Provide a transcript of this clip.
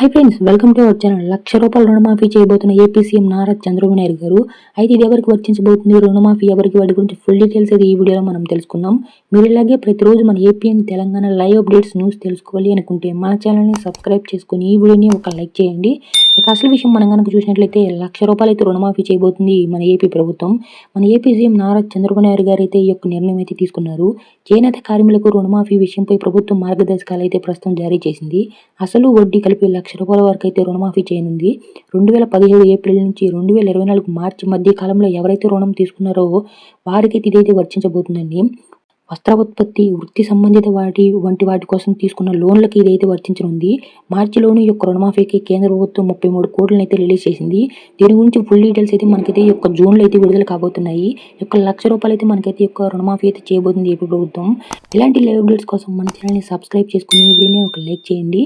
Hi friends welcome to our channel లక్ష రూపాయల రుణమాఫీ చేయబోతున్న ఏపీ సీఎం నారా చంద్రబాబు నాయుడు గారు. అయితే ఇది ఎవరికి వర్తించబోతుంది? రుణమాఫీ ఎవరికి? వాటి గురించి ఫుల్ డీటెయిల్స్ అయితే ఈ వీడియోలో మనం తెలుసుకుందాం. మీరు ఇలాగే ప్రతిరోజు మన AP and Telangana live updates news తెలుసుకోవాలి అనుకుంటే మన ఛానల్ని సబ్స్క్రైబ్ చేసుకుని ఈ వీడియోని ఒక లైక్ చేయండి. ఇక అసలు విషయం మనం కనుక చూసినట్లయితే లక్ష రూపాయలు అయితే రుణమాఫీ చేయబోతుంది మన ఏపీ ప్రభుత్వం. మన ఏపీ సీఎం నారా చంద్రబాబు నాయుడు గారు అయితే ఈ యొక్క నిర్ణయం అయితే తీసుకున్నారు. చేనేత కార్మికులకు రుణమాఫీ విషయంపై ప్రభుత్వం మార్గదర్శకాలు అయితే ప్రస్తుతం జారీ చేసింది. అసలు వడ్డీ కలిపి లక్ష లక్ష రూపాయల వరకు అయితే రుణమాఫీ చేయనుంది. రెండు వేల పదిహేడు ఏప్రిల్ నుంచి రెండు వేల ఇరవై నాలుగు మార్చి మధ్య కాలంలో ఎవరైతే రుణం తీసుకున్నారో వారికైతే ఇదైతే వర్తించబోతుందండి. వస్త్ర ఉత్పత్తి వృత్తి సంబంధిత వాటి వంటి వాటి కోసం తీసుకున్న లోన్లకి ఇదైతే వర్తించనుంది. మార్చిలోని ఈ యొక్క రుణమాఫీకి కేంద్ర ప్రభుత్వం ముప్పై మూడు కోట్లను అయితే రిలీజ్ చేసింది. దీని గురించి ఫుల్ డీటెయిల్స్ అయితే మనకైతే ఈ యొక్క జూన్లో అయితే విడుదల కాబోతున్నాయి. యొక్క లక్ష రూపాయలు అయితే మనకైతే యొక్క రుణమాఫీ అయితే చేయబోతుంది ఏపీ ప్రభుత్వం. ఇలాంటి లైవ్ అప్డేట్స్ కోసం మన ఛానల్ని సబ్స్క్రైబ్ చేసుకుని వీడియోని ఒక లైక్ చేయండి.